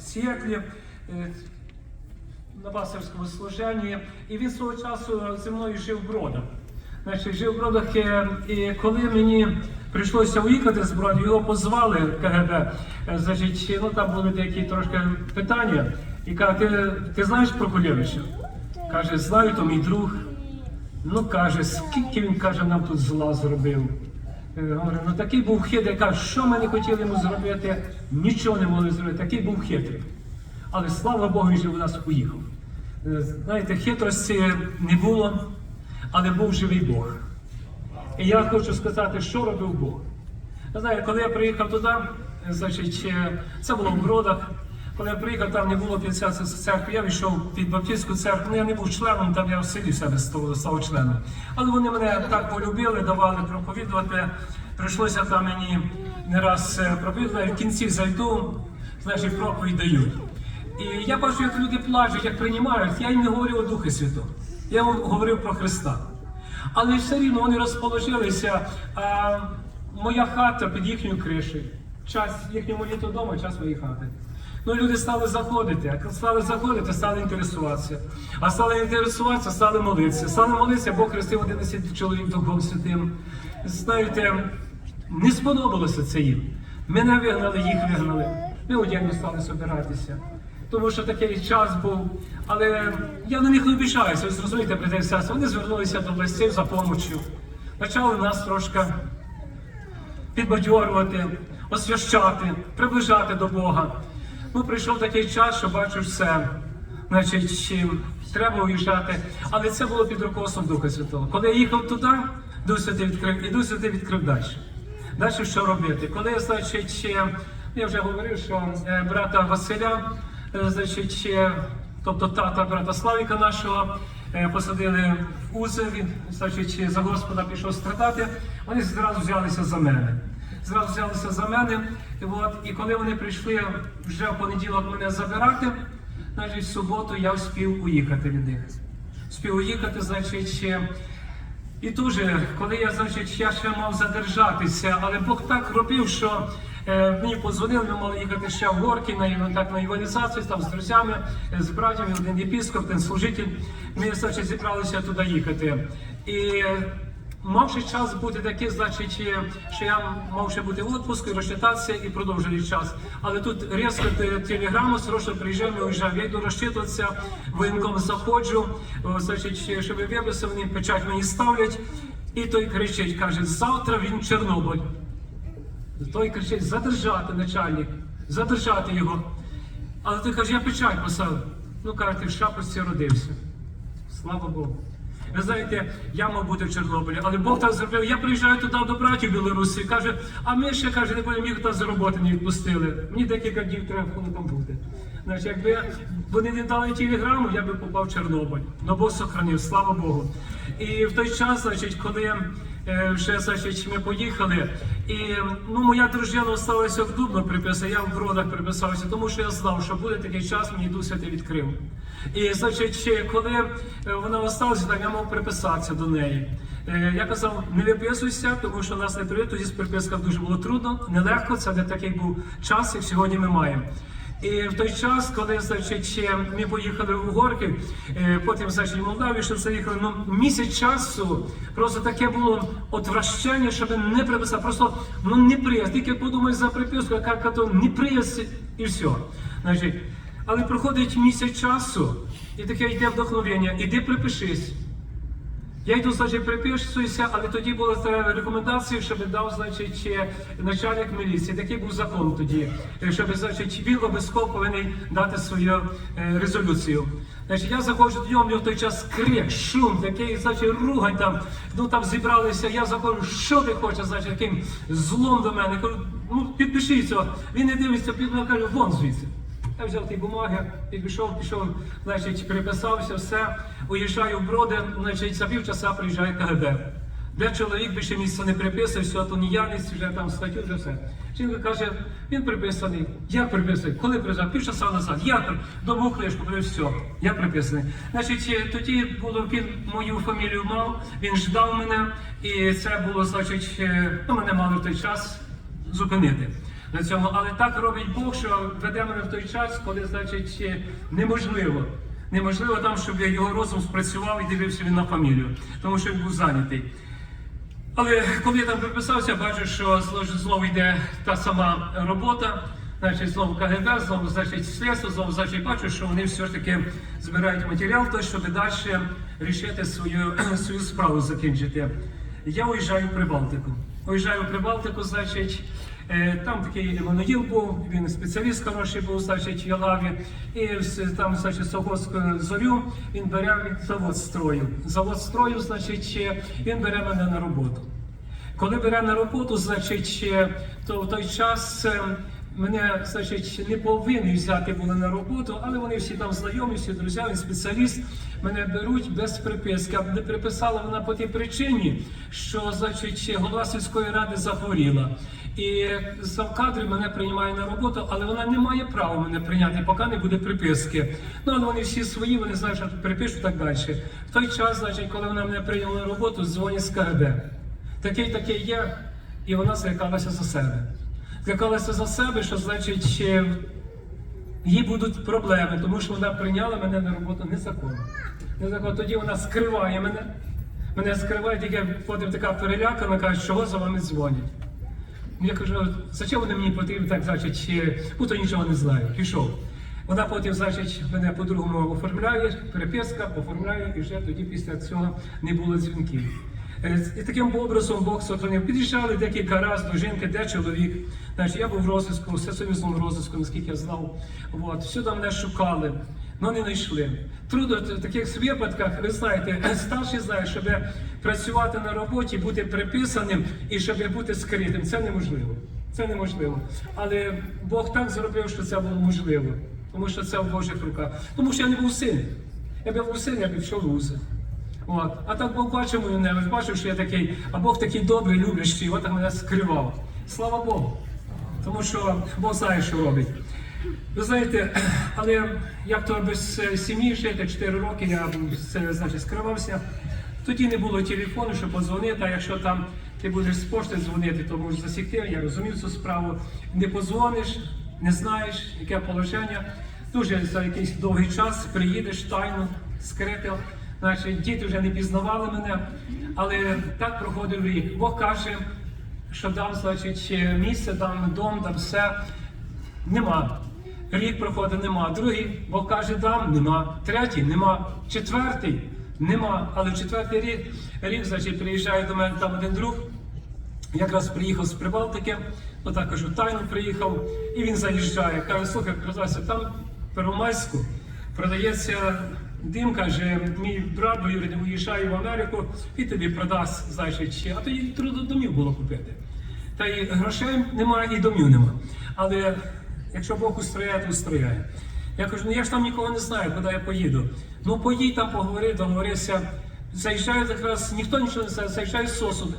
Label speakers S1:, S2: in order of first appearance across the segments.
S1: Сіетлі е, на пасторському служенні, і він свого часу зі мною жив в Бродах. Значить, жив в Бродах, е, і коли мені прийшлося уїхати з Бродів, його позвали в КГБ. Е, Значить, ну там були деякі трошки питання. І каже, ти, ти знаєш про Кулєвича? Каже, знаю, то мій друг. Ну каже, скільки він каже, нам тут зла зробив. Говорю, ну такий був хитрий, каже, що ми не хотіли йому зробити, нічого не могли зробити. Такий був хитрий. Але слава Богу, він у нас поїхав. Е, Знаєте, хитрості не було, але був живий Бог. І я хочу сказати, що робив Бог. Знаєте, коли я приїхав туди, е, значить, е, це було в Бродах. Коли я приїхав, там не було 50 церкви, я війшов під Баптистську церкву. Ну, я не був членом, там я в себе став, членом. Але вони мене так полюбили, давали проповідувати. Прийшлося там мені не раз е, проповідувати, в кінці зайду, значить, проповідь дають. І я бачу, як люди плачуть, як приймають. Я їм не говорив у Духі Святого. Я їм говорив про Христа. Але все рівно вони розположилися. А моя хата під їхньою кришею. Час їхньому літу вдома, час моєї хати. Ну, люди стали заходити, а стали заходити, стали інтересуватися. А стали інтересуватися, стали молитися. Стали молитися, Бог хрестив 11 чоловік Духом Святим. Знаєте, не сподобалося це їм. Мене вигнали, їх вигнали. Ми одягні стали собиратися. Тому що такий час був. Але я на них не обіжаюся, ви зрозумієте, і. Вони звернулися до властів за допомогою. Почали нас трошки підбадьорювати, освящати, приближати до Бога. Ну, прийшов такий час, що бачу все. Значить, треба уїжджати. Але це було під руководством Духа Святого. Коли я їхав туди, Дух Святий відкрив, і Дух Святий відкрив далі. Далі що робити? Коли, значить, я вже говорив, що е, брата Василя, е, значить, тобто тата брата Славіка нашого, е, посадили в узи, він, значить, за Господа пішов страдати, вони зразу взялися за мене. Зразу взялися за мене. От, і коли вони прийшли вже в понеділок мене забирати, значить, в суботу я встиг уїхати від них. Встиг уїхати, значить. і дуже, коли я, значить, я ще мав задержатися, але Бог так робив, що е, мені подзвонили, ми мали їхати ще в горки на, так, на іванізацію там з друзями, е, з братями, один єпіскоп, один служитель. Ми, значить, зібралися туди їхати. І мавши час бути такий, значить, е, що я мав ще бути в відпуску, розчитатися і продовжили час. Але тут різко те- телеграма, срочно приїжджаю, ми уїжджаю, я розчитуватися, воєнком заходжу, значить, щоб виписав, вони печать мені ставлять, і той кричить, каже, завтра він Чорнобиль. Той кричить, задержати начальник, задержати його. Але той каже, я печать поставив. Ну, каже, ти в шапочці родився. Слава Богу. Ви знаєте, я мав бути в Чорнобилі, але Бог так зробив. Я приїжджаю туди до братів Білорусі, каже, а ми ще каже, не будемо їх туди з роботи не відпустили. Мені декілька днів треба коли там бути. Значить, якби вони не дали телеграму, я би попав в Чорнобиль. Но Бог сохранив, слава Богу. І в той час, значить, коли вже значить, ми поїхали, і ну, моя дружина залишилася в Дубно приписана, я в Бродах приписався, тому що я знав, що буде такий час, мені Дух Святий відкрив. І значить, коли е, вона осталася, там я мав приписатися до неї. Е, Я казав, не виписуйся, тому що нас не прийде. Тоді з приписками дуже було трудно, нелегко. Це не такий був час, як сьогодні ми маємо. І в той час, коли значить, ще ми поїхали у горки, е, потім значить, в Молдавію, що заїхали, ну місяць часу просто таке було отвращення, щоб не приписати. Просто ну не прияз. Тільки подумай за приписку, яка то не прияз і все. Значить, але проходить місяць часу, і таке йде вдохновення, іди припишись. Я йду, значить, приписуюся, але тоді була така рекомендація, щоб дав, значить, е, начальник міліції. Такий був закон тоді, е, щоб, значить, він обов'язково повинен дати свою е, резолюцію. Значить, я заходжу до нього, в нього в той час крик, шум, такий, значить, ругань там, ну там зібралися, я заходжу, що ти хочеш, значить, таким злом до мене. Кажу, ну підпишіться. Він не дивиться, під каже, вон звідси. Я взяв ті бумаги, підійшов, пішов, значить, приписався, все, уїжджаю в броди, значить, за півчаса приїжджає КГБ. Де чоловік більше місця не приписав, все, то ніяльність, вже там статтю, вже все. Жінка каже, він приписаний. Як приписаний? Коли приїжджав? Півчаса назад. Я добу книжку, говорю, все, я приписаний. Значить, е, тоді було, він мою фамілію мав, він ждав мене, і це було, значить, е, ну, мене мали в той час зупинити. На цьому. Але так робить Бог, що веде мене в той час, коли, значить, неможливо. Неможливо там, щоб його розум спрацював і дивився він на фамілію, тому що він був зайнятий. Але коли я там приписався, бачу, що знову- йде та сама робота, значить, знову КГБ, знову значить, слідство, знову значить, бачу, що вони все ж таки збирають матеріал, той, щоб далі рішити свою, свою справу закінчити. Я уїжджаю в Прибалтику. Уїжджаю в Прибалтику, значить, там такий Еммануїл був, він спеціаліст хороший був, значить, в Ялаві. І там, значить, Сокольську зорю він бере завод строю. Завод строю, значить, е, він бере мене на роботу. Коли бере на роботу, значить, е, то в той час е, мене, значить, не повинні взяти були на роботу, але вони всі там знайомі, всі друзі, він спеціаліст. Мене беруть без приписки. А Не приписала вона по тій причині, що значить голова сільської ради захворіла. І завкадри мене приймає на роботу, але вона не має права мене прийняти, поки не буде приписки. Ну але вони всі свої, вони знають, що припишу так далі. В той час, значить, коли вона мене прийняла на роботу, дзвонять з КГБ. Такий такий є, і вона злякалася за себе. Злякалася за себе, що значить їй будуть проблеми, тому що вона прийняла мене на роботу незаконно. Незаконно. Тоді вона скриває мене. Мене скриває, тільки потім така перелякана, каже, чого за вами дзвонять. Я кажу, зачем вони мені потрібні, так, значить, чи- будто нічого не знаю. Пішов. Вона потім, значить, мене по-другому оформляє, переписка, оформляє, і вже тоді після цього не було дзвінків. Е, І таким образом Бог сохранив. Під'їжджали декілька разів до жінки, де чоловік. Значить, я був в розвитку, всесоюзному розвитку, наскільки я знав. От, всюди мене шукали, але не знайшли. Трудно в таких випадках, ви знаєте, старший знає, щоб працювати на роботі, бути приписаним і щоб бути скритим. Це неможливо. Це неможливо. Але Бог так зробив, що це було можливо. Тому що це в Божих руках. Тому що я не був син. Я був син, я пішов вузи. От. А так Бог бачив мою немеч, бачив, що я такий, а Бог такий добрий, люблячий, от так мене скривав. Слава Богу. Тому що Бог знає, що робить. Ви знаєте, але як то без е, сім'ї жити 4 роки, я значить, скривався. Тоді не було телефону, щоб подзвонити, а якщо там ти будеш з пошти дзвонити, то можеш засікти, я розумів цю справу. Не позвониш, не знаєш, яке положення. Дуже за якийсь довгий час приїдеш тайно, скрито. Значить, діти вже не пізнавали мене, але так проходив рік. Бог каже, що дам, значить, місце, дам дом, дам все. Нема. Рік проходить, нема. Другий, Бог каже, дам, нема. Третій, нема. Четвертий, нема. Але четвертий рік, рік значить, приїжджає до мене там один друг. Якраз приїхав з Прибалтики, ну так кажу, тайно приїхав, і він заїжджає. Каже, слухай, Красавця, там в Первомайську продається дим, каже, мій брат двоюрідний виїжджає в Америку і тобі продасть, значить, а тоді трудно домів було купити. Та й грошей немає, і домів нема. Але якщо Бог устрояє, то устрояє. Я кажу, ну я ж там нікого не знаю, куди я поїду. Ну поїдь там, поговори, договорися. Заїжджають якраз, ніхто нічого не знає, заїжджають сосуди.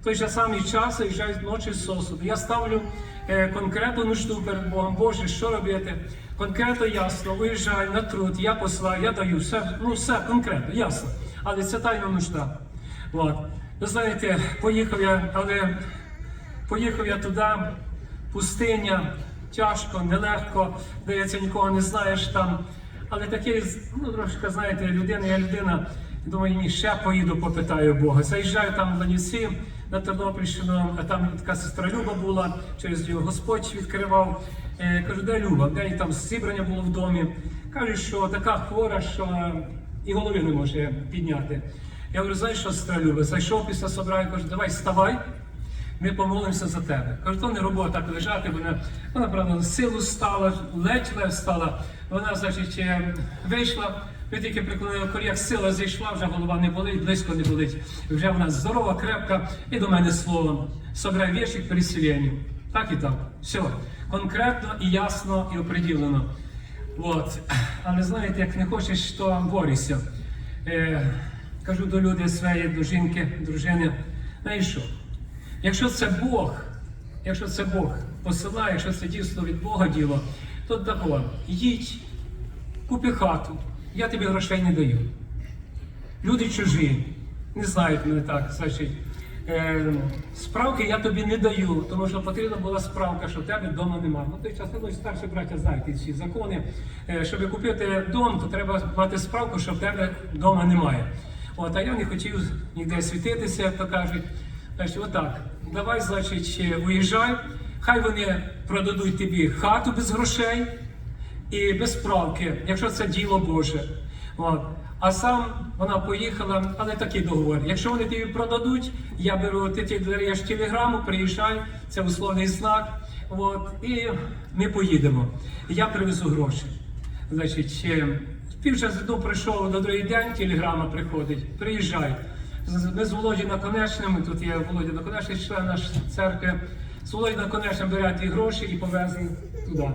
S1: В той же самий час заїжджають ночі сосуди. Я ставлю е, конкретну нужду перед Богом, Боже, що робити? Конкретно ясно, виїжджаю на труд, я послаю, я даю, все, ну все конкретно, ясно. Але це тайна нужда. От. Ви знаєте, поїхав я, але Поїхав я туди, пустиня, тяжко, нелегко, здається, нікого не знаєш там. Але такий, ну трошки, знаєте, людина, я людина, думаю, ні, ще поїду, попитаю Бога. Заїжджаю там в Ланівці, на Тернопільщину, а там така сестра Люба була, через його Господь відкривав. Е, кажу, де Люба? Де там зібрання було в домі. Кажуть, що така хвора, що і голови не може підняти. Я говорю, знаєш що, сестра Люба, зайшов після собрання, кажу, давай вставай, ми помолимося за тебе. Кажу, то не робота так лежати, вона, вона правда, силу стала, ледь ледь стала. Вона, значить, е, вийшла, ми тільки приклонили коряк сила зійшла, вже голова не болить, близько не болить. Вже вона здорова, крепка, і до мене слово. Собирай вірші к переселенню. Так і так. Все. Конкретно і ясно, і оприділено. От. Але знаєте, як не хочеш, то борися. Е, кажу до людей своєї, до жінки, дружини, знаєш що? Якщо це Бог, якщо це Бог посилає, якщо це дійсно від Бога діло, то тако, їдь, купи хату, я тобі грошей не даю. Люди чужі, не знають мене так, значить, Е, справки я тобі не даю, тому що потрібна була справка, що в тебе вдома немає. Ну, той час ну, старші браття знають ці закони. Е, щоб купити дом, то треба мати справку, що в тебе вдома немає. От, а я не хотів ніде світитися, як то кажуть. Значить, отак, давай, значить, е, уїжджай, хай вони продадуть тобі хату без грошей і без справки, якщо це діло Боже. От. А сам вона поїхала, але такий договор. Якщо вони тобі продадуть, я беру ти даєш телеграму, приїжджай, це условний знак. От, і ми поїдемо. Я привезу гроші. Значить, е, півчасу прийшов на другий день, телеграма приходить, приїжджай. Ми з Володі Наконечним, тут є Володя Наконечний, член нашої церкви. З Володі Наконечним бере ті гроші і повезли туди.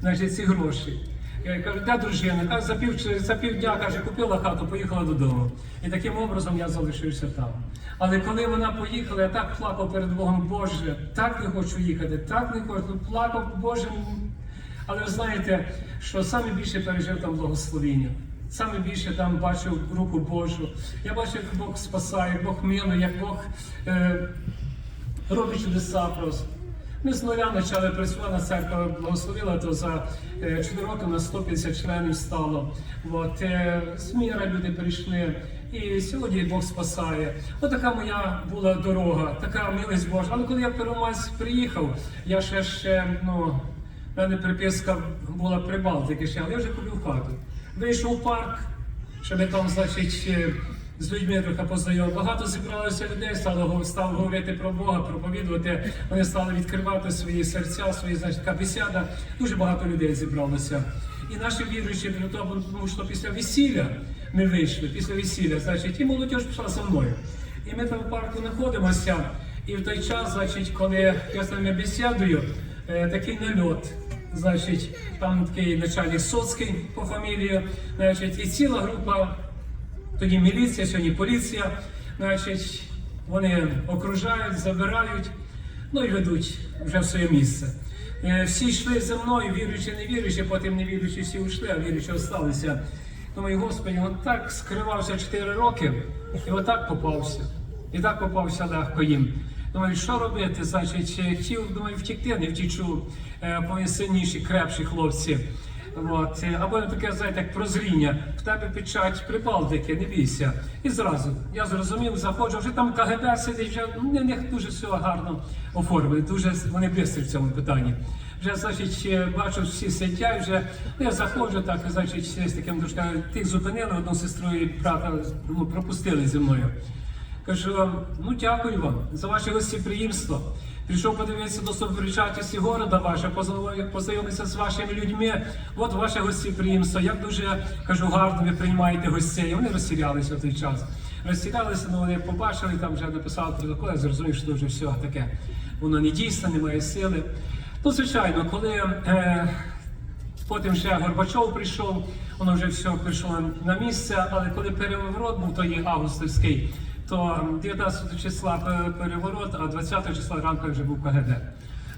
S1: Значить, ці гроші. Я кажу, де дружина? Каже, за пів, за півдня каже, купила хату, поїхала додому. І таким образом я залишився там. Але коли вона поїхала, я так плакав перед Богом, Боже, так не хочу їхати, так не хочу. Ну, Плакав, Боже, але ви знаєте, що саме більше пережив там благословіння. Саме більше там бачив руку Божу. Я бачив, як Бог спасає, як Бог милує, як Бог е, робить чудеса просто. Ми з нуля почали працювати, церква благословила, то за 4 роки на 150 членів стало. От, е, з міра люди прийшли. І сьогодні Бог спасає. Ось така моя була дорога, така милість Божа. Але коли я в Первомайськ приїхав, я ще ще ну, в мене приписка була Прибалтики ще, але я вже купив хату. Вийшов у парк, щоб там, значить, е, з людьми трохи познайомив. Багато зібралося людей, стало став говорити про Бога, проповідувати. Вони стали відкривати свої серця, свої значить, така. Дуже багато людей зібралося. І наші віруючі для того, тому що після весілля ми вийшли, після весілля, значить, і молодь пішла за мною. І ми там в парку знаходимося. І в той час, значить, коли я з ними бесідую, е, такий нальот. Значить, там такий начальник Соцький по фамілії, значить, і ціла група, тоді міліція, сьогодні поліція, значить, вони окружають, забирають, ну і ведуть вже в своє місце. Е, Всі йшли за мною, віруючи, не віруючи, потім не віруючи, всі йшли, а віруючи залишилися. Думаю, Господи, він так скривався 4 роки, і отак попався. І так попався легко їм. Думаю, що робити? Значить, е, хотів, думаю, втікти, не втічу, е, бо вони сильніші, крепші хлопці. От. е, Або таке, знаєте, як прозріння. В тебе печать Прибалтики, не бійся. І зразу я зрозумів, заходжу, вже там КГБ сидить, вже ну, не них дуже все гарно оформили, дуже вони бистрі в цьому питанні. Вже, значить, е, бачу, всі сидять, вже ну, я заходжу, так, значить, з таким трошки, тих зупинили, одну сестру і брата ну, пропустили зі мною. Кажу, ну дякую вам за ваше гостеприємство. Прийшов подивитися до соборичатості города ваше, познайомитися з вашими людьми. От ваше гостеприємство. Як дуже кажу, гарно ви приймаєте гостей. Вони розсірялися в той час. Розсірялися, але вони побачили, там вже написали протокол, я зрозумів, що вже все таке. Воно не дійсне, немає сили. Ну, звичайно, коли е, Потім ще Горбачов прийшов, воно вже все прийшло на місце, але коли переворот був, то є августовський, то 19 числа переворот, а 20 числа ранку вже був КГБ.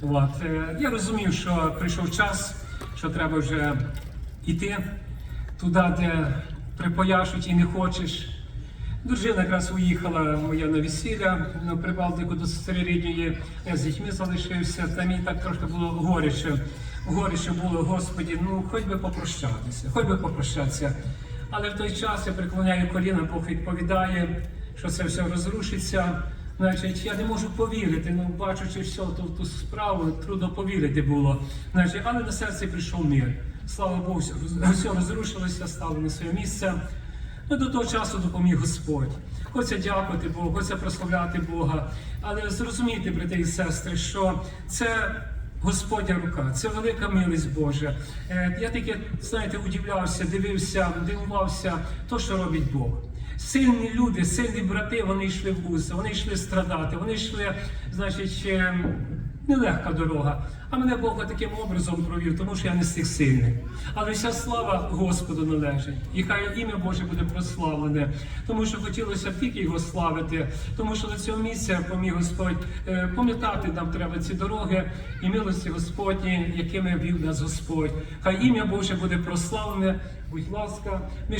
S1: От. е, Я розумів, що прийшов час, що треба вже йти туди, де припояшуть і не хочеш. Дружина якраз уїхала моя на весілля на Прибалтику до сестри рідної. Я з дітьми залишився. Там мені так трошки було горяче. Горяче було, Господі, ну хоч би попрощатися, хоч би попрощатися. Але в той час я преклоняю коліна, Бог відповідає, що це все розрушиться. Значить, я не можу повірити, ну бачучи все ту, ту справу, трудно повірити було. Значить, але на серці прийшов мир. Слава Богу, все, розрушилося, стало на своє місце. Ну, до того часу допоміг Господь. Хочеться дякувати Богу, хочеться прославляти Бога. Але зрозумійте, брати і сестри, що це Господня рука, це велика милість Божа. Е, Я таке, знаєте, удивлявся, дивився, дивувався, то, що робить Бог. Сильні люди, сильні брати, вони йшли в гуси, вони йшли страдати, вони йшли, значить, нелегка дорога. А мене Бог таким образом провів, тому що я не з тих сильних. Але вся слава Господу належить. І хай ім'я Боже буде прославлене, тому що хотілося б тільки його славити, тому що до цього місця поміг Господь е, пам'ятати нам треба ці дороги і милості Господні, якими вів нас Господь. Хай ім'я Боже буде прославлене. Будь ласка,